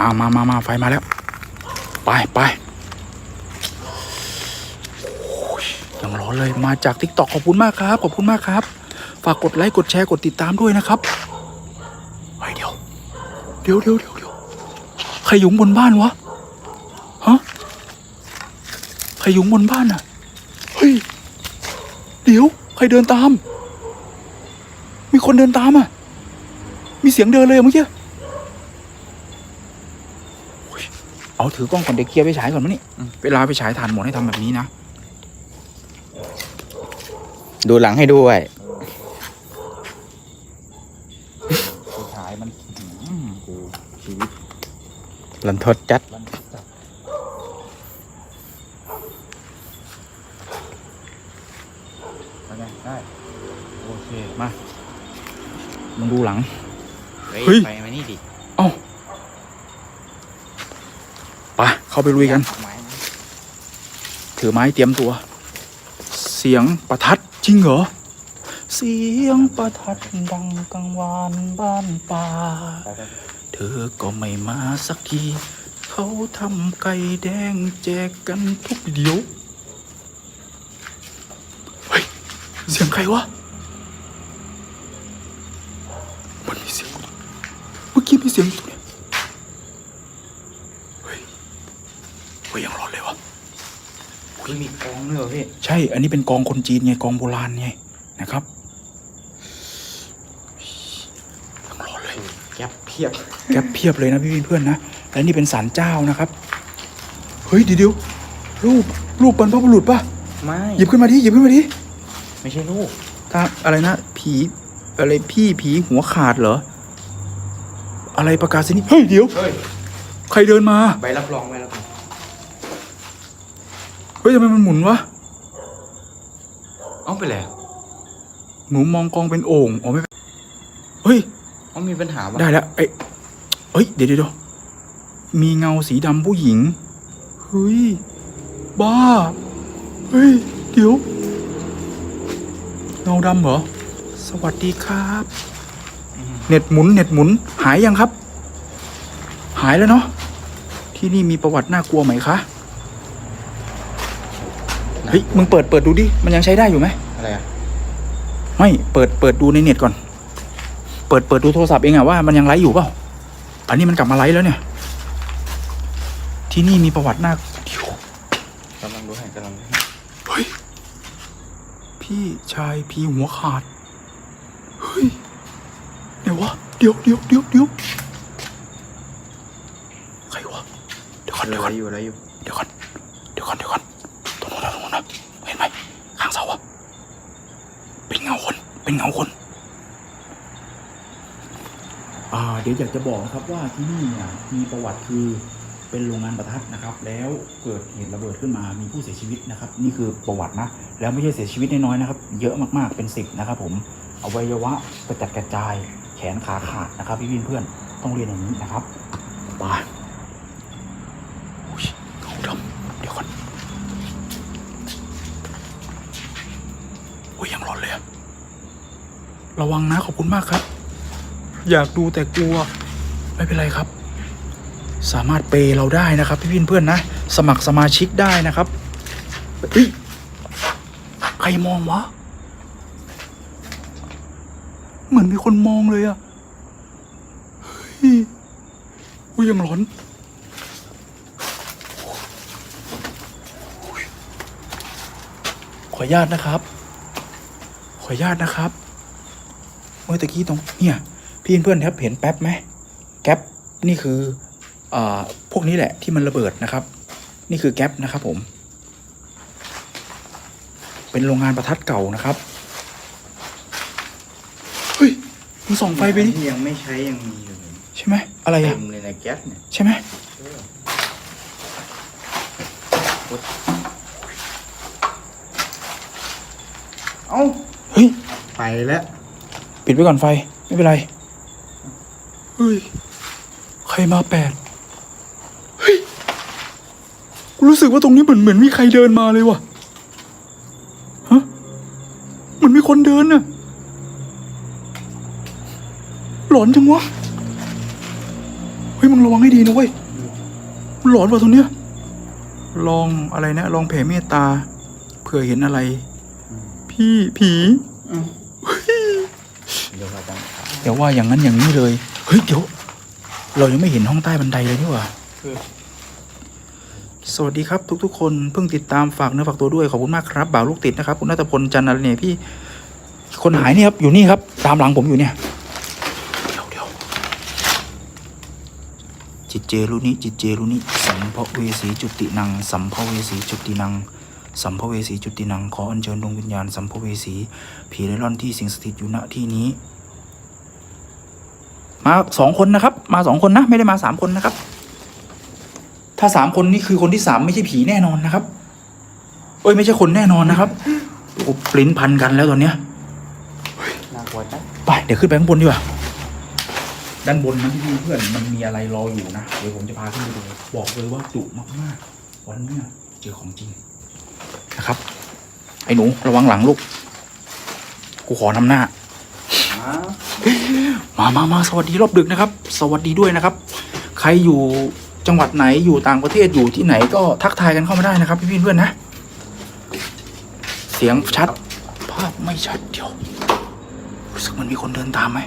อ่ามามามาไฟมาแล้ว ไปไปโอ้ยยังร้อนเลยมาจากทิกตอกขอบคุณมากครับ ขอบคุณมากครับ ฝากกดไลค์กดแชร์กดติดตามด้วยนะครับเฮ้เดี๋ยวเดี๋ยวเดี๋ยวเดี๋ยวใครอยุงบนบ้านวะฮะใครอยุงบนบ้านอะเฮ้ยเดี๋ยวใครเดินตาม มีคนเดินตามอะ มีเสียงเดินเลยเมื่อกี้โอ้ย เอาถือกล้องก่อนเดี๋ยวเคลียร์ไปฉายก่อนมั้ยนี่อืมเวลาไปฉายถ่านหมดให้ทำแบบนี้นะ ดูหลังให้ด้วยไปฉายมันอืมกูชีวิตลันทดจัดรันจัดไปไงได้ โอเค มามึงดูหลัง เฮ้ยเฮ้ยไปมานี่ดิ เอ้าไปเข้าไปลุยกัน ถือไม้เตรียมตัว เสียงประทัดจริงเหรอ เสียงประทัดดังกังวานบ้านป่า เธอก็ไม่มาสักที เขาทำไก่แดงแจกกันทุกเดียว เฮ้ย เสียงใครวะ มันมีเสียง เมื่อกี้มีเสียงอยู่เนี่ยเฮ้ยเฮ้ยยังร้อนเลยวะ เฮ้ยมีกองด้วยเหรอพี่ ใช่ อันนี้เป็นกองคนจีนไงกองโบราณไงนะครับยังร้อนเลยแก๊ปเพียบแก๊ปเพียบเลยนะพี่เพื่อนๆนะ และนี่เป็นศาลเจ้านะครับ เฮ้ยเดี๋ยวๆรูปรูปบรรพบุรุษป่ะ ไม่ หยิบขึ้นมาดิ หยิบขึ้นมาดิ ไม่ใช่ลูกถ้าอะไรนะ ผี อะไรพี่ผีหัวขาดเหรอ อะไรประกาศนีย์เฮ้ยเดี๋ยว เฮ้ย ใครเดินมา ใบรับรองใบรับรอง เฮ้ยทำไมมันหมุนวะ เอาไปแล้วหนูมองกองเป็นโอ่งอ๋อไม่เป็นเฮ้ย เอามีปัญหาปะได้แล้วไอ้เอ้ยเดี๋ยวเดี๋ยวเดี๋ยวมีเงาสีดำผู้หญิง เฮ้ย บ้า เฮ้ย เดี๋ยว เงาดำเหรอ สวัสดีครับ เน็ตหมุน เน็ตหมุน หายยังครับ หายแล้วเนาะ ที่นี่มีประวัติน่ากลัวไหมคะ เฮ้ยมึงเปิดเปิดดูดิ มันยังใช้ได้อยู่ไหมอะไรอะไม่เปิดเปิดดูในเน็ตก่อน เปิดเปิดดูโทรศัพท์เองอะว่ามันยังไลฟ์อยู่เปล่าอันนี้มันกลับมาไลฟ์แล้วเนี่ย ที่นี่มีประวัติน่าเดี๋ยวกำลังดูให้กำลังดูให้เฮ้ยพี่ชายพีหัวขาดเฮ้ยเดี๋ยววะเดี๋ยวเดี๋ยวเดี๋ยวเดี๋ยวใครวะเดี๋ยวก่อนอะไรเดี๋ยวก่อนอยู่อะไรอยู่เดี๋ยวก่อนเดี๋ยวก่อนเดี๋ยวก่อน ตรงนู้นนะตรงนู้นนะเห็นไหม ข้างเสาอะเป็นเงาคน เป็นเงาคน อ่า เดี๋ยวอยากจะบอกนะครับว่าที่นี่เนี่ยมีประวัติคือเป็นโรงงานประทัดนะครับ แล้วเกิดเหตุระเบิดขึ้นมามีผู้เสียชีวิตนะครับ นี่คือประวัตินะ แล้วไม่ใช่เสียชีวิตน้อยๆนะครับ เยอะมากๆเป็นสิบนะครับ ผมอวัยวะกระจัดกระจายแขนขาขาดนะครับ พี่ๆเพื่อนต้องเรียนอย่างนี้นะครับไปอุ๊ยเงาดำเดี๋ยวก่อนโอ้ยยังร้อนเลยอะ ระวังนะขอบคุณมากครับ อยากดูแต่กลัว ไม่เป็นไรครับ สามารถเปย์เราได้นะครับพี่เพื่อนนะ สมัครสมาชิกได้นะครับเฮ้ยใครมองวะ เหมือนมีคนมองเลยอะเฮ้ยอุ้ยยังร้อนขออนุญาตนะครับ ขออนุญาตนะครับ มื่อตะกี้ตรงเนี่ยพี่เพื่อนๆครับเห็นแป๊บไหมแก๊ปนี่คืออ่าพวกนี้แหละที่มันระเบิดนะครับ นี่คือแก๊ปนะครับผม เป็นโรงงานประทัดเก่านะครับเฮ้ยมึงส่องไฟไปดิที่ยังไม่ใช้ยังมีอยู่เลยใช่ไหมอะไรเต็อะมเลยนะแก๊สเนี่ยใช่ไหมเอ้าเฮ้ยไปแล้ว ปิดไว้ก่อนไฟ ไม่เป็นไรเฮ้ยใครมาแปดเฮ้ยกูรู้สึกว่าตรงนี้เหมือนเหมือนมีใครเดินมาเลยว่ะฮะเหมือนมีคนเดินน่ะหลอนจังวะฮ้ยมึงระวังให้ดีนะเว้ยมันหลอนว่ะตัวเนี้ยลองอะไรนะลองแผ่เมตตาเผื่อเห็นอะไร พี่ผี เดี๋ยวเราต้องเดี๋ยวว่าอย่างนั้นอย่างนี้เลย เฮ้ยเดี๋ยวเรายังไม่เห็นห้องใต้บันไดเลยนี่หว่าสวัสดีครับทุก ๆ คนเพิ่งติดตามฝากเนื้อฝากตัวด้วยขอบคุณมากครับบ่าวลูกติดนะครับคุณนัทพลจันทร์อะไรเนี่ยพี่คนหายเนี่ยครับอยู่นี่ครับตามหลังผมอยู่เนี่ยเดี๋ยวเดี๋ยวจิตเจรุนิจิตเจรุนิสัมภเวสีจุตินังสัมภเวสีจุตินังสัมภเวสีจุตินังขออัญเชิญดวงวิญญาณสัมภเวสีผีเร่ร่อนที่สิงสถิตอยู่ณที่นี้ มาสองคนนะครับ มาสองคนนะ ไม่ได้มาสามคนนะครับ ถ้าสามคนนี่คือคนที่สามไม่ใช่ผีแน่นอนนะครับ เอ้ยไม่ใช่คนแน่นอนนะครับโอ้โหปลิ้นพันกันแล้วตอนเนี้ยน่ากลัวจังไปเดี๋ยวขึ้นไปข้างบนดีกว่าด้านบนนั้นที่เพื่อนมันมีอะไรรออยู่นะเดี๋ยวผมจะพาขึ้นไปดูบอกเลยว่าดุมากๆวันนี้เจอของจริงนะครับ ไอ้หนูระวังหลังลูกกูขอนำหน้า มามามาสวัสดีรอบดึกนะครับ สวัสดีด้วยนะครับ ใครอยู่จังหวัดไหนอยู่ต่างประเทศอยู่ที่ไหนก็ทักทายกันเข้ามาได้นะครับ พี่ๆเพื่อนนะ เสียงชัด ภาพไม่ชัดเดี๋ยวรู้สึกมันมีคนเดินตามไหม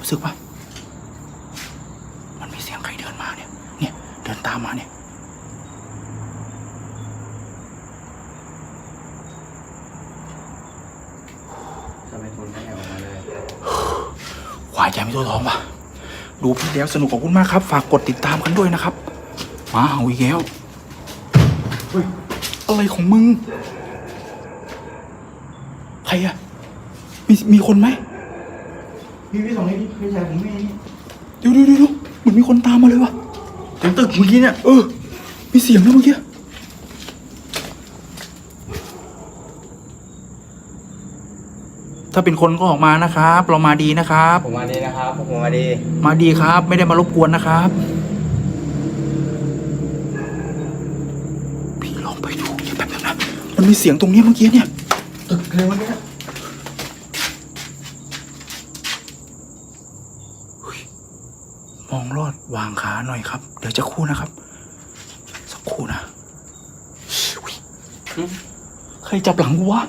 รู้สึกปะมันมีเสียงใครเดินมาเนี่ย เนี่ยเดินตามมาเนี่ย ทำไมคนไม่ออกมาเลย ควายใจไม่ตัวท้องว่ะดูพี่แล้วสนุกขอบคุณมากครับ ฝากกดติดตามกันด้วยนะครับหมาเห่าอีกแล้วเฮ้ยอะไรของมึง ใครอะมีมีคนไหมพี่พี่สองนี่พี่พี่ชายผมไม่นี่เดี๋ยวเดี๋ยวเดี๋ยวเหมือนมีคนตามมาเลยว่ะเต็มตึกเมื่อกี้เนี่ยเออมีเสียงด้วยเมื่อกี้ ถ้าเป็นคนก็ออกมานะครับ เรามาดีนะครับ ผมมาดีนะครับผมมาดี มาดีครับ ไม่ได้มารบกวนนะครับ พี่ลองไปดูเดี๋ยวแป๊บนึงนะมันมีเสียงตรงนี้เมื่อกี้เนี่ยตึกเลยเมื่อกี้มองลอดวางขาหน่อยครับ เดี๋ยวจะครู่นะครับ สักครู่นะอุ๊ยใครจับหลังกูวะ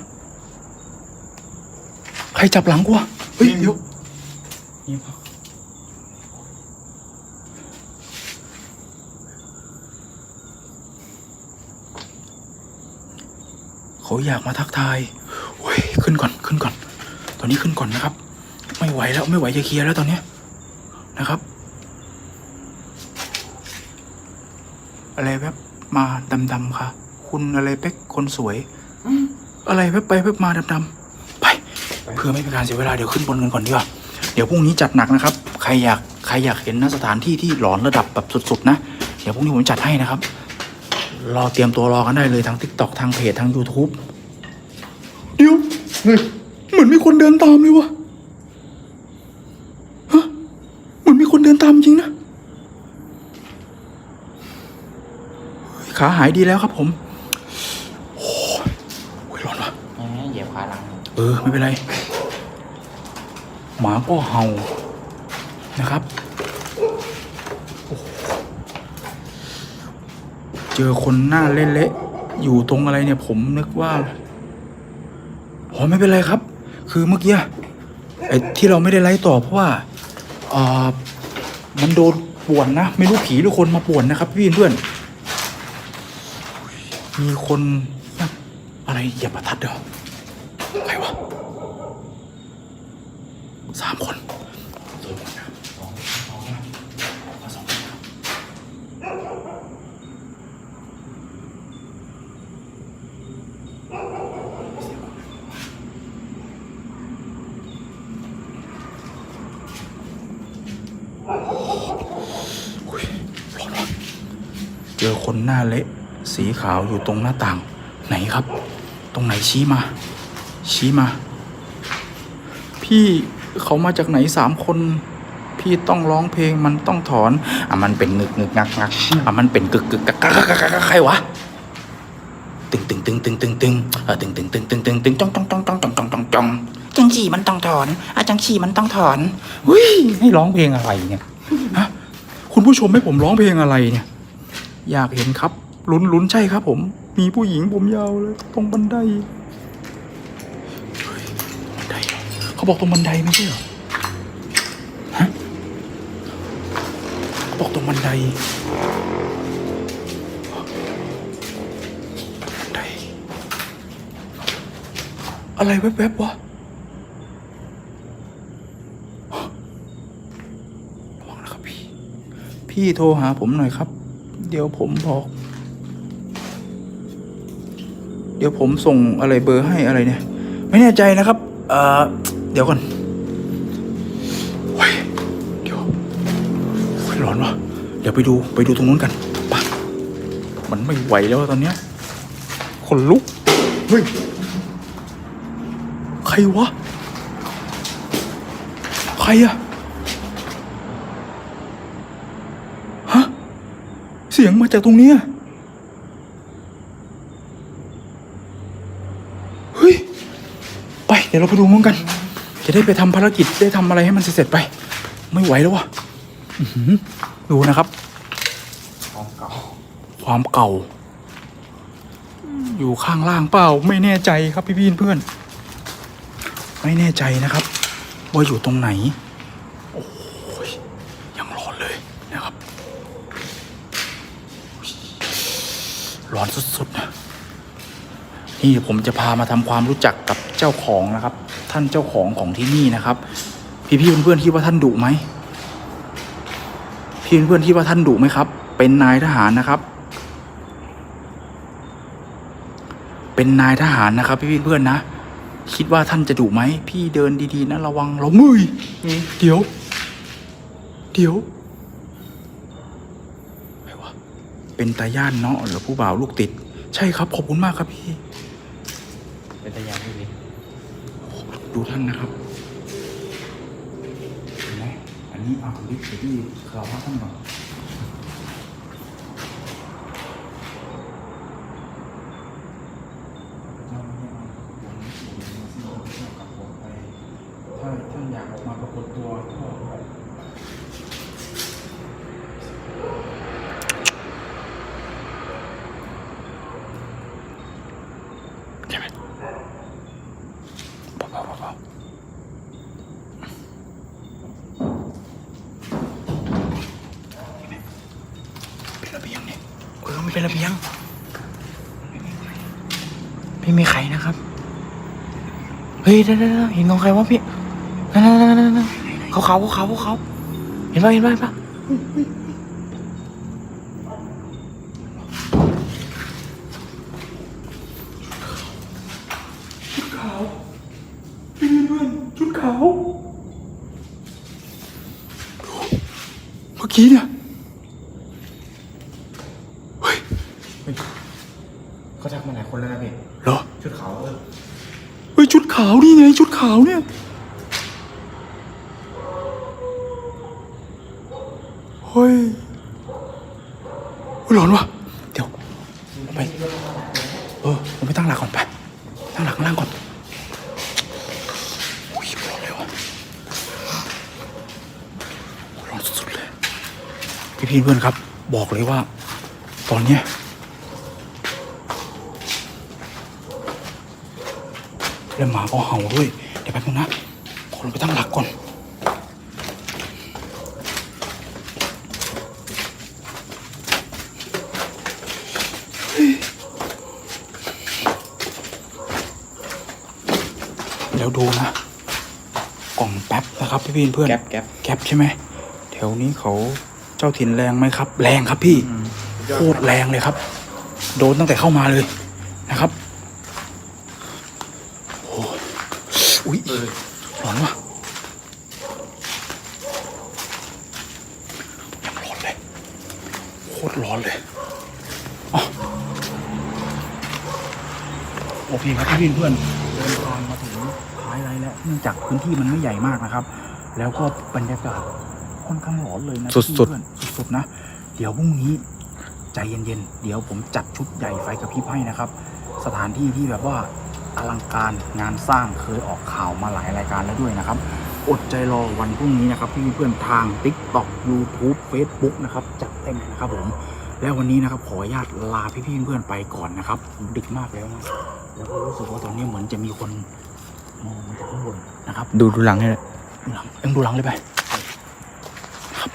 ใครจับหลังกูวะเฮ้ยเดี๋ยวนี่ปะเขาอยากมาทักทายเฮ้ยขึ้นก่อนขึ้นก่อน ตอนนี้ขึ้นก่อนนะครับ ไม่ไหวแล้วไม่ไหวจะเคลียร์แล้วตอนเนี้ยนะครับอะไรแวบมาดำๆค่ะ คุณอะไรเป๊กคนสวย อะไรแวบไปแวบมาดำๆไป เพื่อไม่เป็นการเสียเวลาเดี๋ยวขึ้นบนกันก่อนดีกว่าเดี๋ยวพรุ่งนี้จัดหนักนะครับ ใครอยากใครอยากเห็นนะสถานที่ที่หลอนระดับแบบสุด ๆ นะ เดี๋ยวพรุ่งนี้ผมจัดให้นะครับ รอเตรียมตัวรอกันได้เลยทาง t ิ k t o k ทางเพจทาง YouTube เดี๋ยวเฮ้ยเหมือนมีคนเดินตามเลยวะฮะเหมือนมีคนเดินตามจริงนะเฮ้ยขาหายดีแล้วครับผมโอ้ยโอ้ยร้อนว่ะเหยียบขาหลัง เออ ไม่เป็นไร หมาก็เห่านะครับ เจอคนหน้าเละๆอยู่ตรงอะไรเนี่ยผมนึกว่าอ๋อไม่เป็นไรครับ คือเมื่อกี้ไอ้ที่เราไม่ได้ไล่ต่อเพราะว่าอ่อมันโดนป่วนนะ ไม่รู้ผีหรือคนมาป่วนนะครับ พี่เพื่อน มีคนอะไรอย่าประทัดเด้อใครวะ สามคนเจอคนนะสองสองนะมาสองคนนะอุ๊ยร้อนว่ะเจอคนหน้าเละ สีขาวอยู่ตรงหน้าต่าง ไหนครับ ตรงไหนชี้มา ชี้มา พี่ เขามาจากไหนสามคน พี่ต้องร้องเพลงมันต้องถอนอะมันเป็นงึกงึกงักงักอะมันเป็นกึกกึกกักกักกักกักกักใครวะตึงตึงตึงตึงตึงตึงเออตึงตึงตึงตึงตึงตึงจ้องจ้องจ้องจ้องจ้องจ้องจ้องจ้องงฉี่มันต้องถอนอาจังฉี่มันต้องถอนเฮ้ยให้ร้องเพลงอะไรเนี่ยฮะคุณผู้ชมให้ผมร้องเพลงอะไรเนี่ย อยากเห็นครับลุ้นลุ้นใช่ครับผม มีผู้หญิงผมยาวเลยตรงบันไดเฮ้ยบันได เขาบอกตรงบันไดไม่ใช่เหรอฮะบอกตรงบันไดบันได อะไรแวบๆวะระวังนะครับพี่ พี่โทรหาผมหน่อยครับ เดี๋ยวผมบอก เดี๋ยวผมส่งอะไรเบอร์ให้อะไรเนี่ย ไม่แน่ใจนะครับ เอ่อ เดี๋ยวก่อนโอ้ยเดี๋ยวโอ้ยร้อนวะเดี๋ยวไปดูไปดูตรงนู้นกันปะมันไม่ไหวแล้วตอนเนี้ยขนลุกเฮ้ยใครวะ ใครอะฮะ เสียงมาจากตรงเนี้ยเฮ้ย ไป เดี๋ยวเราไปดูมั้งกัน จะได้ไปทำภารกิจได้ทำอะไรให้มันเสร็จๆไป ไม่ไหวแล้ววะอื้อหือดูนะครับของเก่า ความเก่า อยู่ข้างล่างเปล่า ไม่แน่ใจครับพี่พี่เพื่อน ไม่แน่ใจนะครับ ว่าอยู่ตรงไหน โอ้ยยังร้อนเลยนะครับ ร้อนสุดๆนะนี่ผมจะพามาทำความรู้จักกับเจ้าของนะครับ ท่านเจ้าของของที่นี่นะครับ พี่พี่ๆเพื่อนๆคิดว่าท่านดุไหมพี่เพื่อนๆคิดว่าท่านดุไหมครับ เป็นนายทหารนะครับ เป็นนายทหารนะครับ พี่ๆเพื่อนๆนะคิดว่าท่านจะดุไหมพี่เดินดีๆนะระวังเรามืยเดี๋ยว เดี๋ยวเป็นตาย่านเนาะหรือผู้บ่าวลูกติด ใช่ครับขอบคุณมากครับพี่ เป็นตะยานที่ดี ดูท่านนะครับเห็นไหมอันนี้เอาลิฟต์ไปที่ข่าวว่าท่านก่อนถ้าท่านอยากออกมาปรากฏตัวก็ใช่ไหมเบาๆเบาๆเป็นระเบียงเนี่ย เออไม่เป็นระเบียง ไม่มีใครนะครับ เฮ้ยเดี๋ยวๆๆเห็นของใครวะพี่นั่นนั่นนั่นนั่นเขาเขาเขาเขาเขาเห็นป่ะเห็นป่ะเห็นป่ะชุดขาวพี่เพื่อนชุดขาวดูเมื่อกี้เนี่ย เฮ้ย เขาทักมาหลายคนแล้วนะพี่ เหรอ ชุดขาวเออ เฮ้ยชุดขาวนี่ไง ชุดขาวเนี่ย เฮ้ย เฮ้ยร้อนวะเดี๋ยวเราไป เออเราไปตั้งหลักก่อนไป ตั้งหลักข้างล่างก่อนอุ้ยร้อนเลยวะร้อนสุดๆเลย พี่พี่ๆเพื่อนครับ บอกเลยว่า ตอนเนี้ยแล้วหมาก็เห่าด้วย เดี๋ยวแป๊บนึงนะขอลงไปตั้งหลักก่อน แล้วดูนะ กล่องแป๊บนะครับ พี่พี่เพื่อนแก๊ปแก๊ปแก๊ปใช่ไหมแถวนี้เขาเจ้าถิ่นแรงไหมครับ แรงครับพี่โคตรแรงเลยครับ โดนตั้งแต่เข้ามาเลยนะครับโอ้อุ๊ยร้อนวะยังร้อนเลยโคตรร้อนเลยอ๋อโอเคครับพี่เพื่อนเดินทางมาถึงท้ายไรแล้วเนื่องจากพื้นที่มันไม่ใหญ่มากนะครับ แล้วก็บรรยากาศค่อนข้างร้อนเลยนะสุดๆพี่เพื่อนสุดๆนะ เดี๋ยวพรุ่งนี้ใจเย็นๆ เดี๋ยวผมจัดชุดใหญ่ไฟกระพริบให้นะครับ สถานที่ที่แบบว่าอลังการงานสร้างเคยออกข่าวมาหลายรายการแล้วด้วยนะครับ อดใจรอวันพรุ่งนี้นะครับพี่เพื่อนๆทาง TikTok YouTube Facebook นะครับ จัดเต็มนะครับผม แล้ววันนี้นะครับขออนุญาตลาพี่ๆเพื่อนๆไปก่อนนะครับ ดึกมากแล้วนะแล้วก็รู้สึกว่าตอนนี้เหมือนจะมีคนมองมาจากข้างบนนะครับ ดูดูหลังให้เลย ดูหลังเอ็งดูหลังเลยไปครับ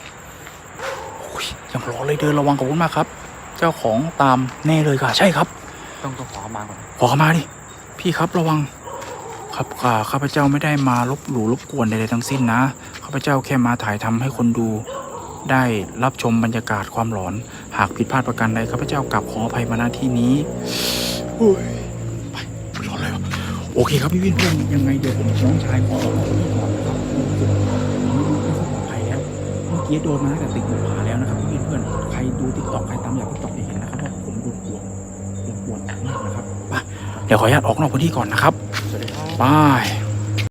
โอ้ยยังร้อนเลยเดินระวังขอบคุณมากครับ เจ้าของตามแน่เลยค่ะ ใช่ครับ ต้องต้องขอมาก่อนขอเข้ามาดิพี่ครับระวัง ครับอ่าข้าพเจ้าไม่ได้มาลบหลู่รบกวนใดๆทั้งสิ้นนะข้าพเจ้าแค่มาถ่ายทำให้คนดู ได้รับชมบรรยากาศความหลอน หากผิดพลาดประการใดข้าพเจ้ากลับขออภัยมาณที่นี้โอ้ยไปร้อนเลยวะโอเคครับพี่วินเพื่อนยังไงเดี๋ยวผมน้องชายขอี้โดนมาตั้งแต่ติดบุผาแล้วนะครับพี่วินเพื่อนใครดูทิกตอกใครตามอยากทิกตอกจะเห็นนะครับว่าผมโดนกวนโดนกวนหนักมากนะครับไปเดี๋ยวขออนุญาตออกนอกพื้นที่ก่อนนะครับไป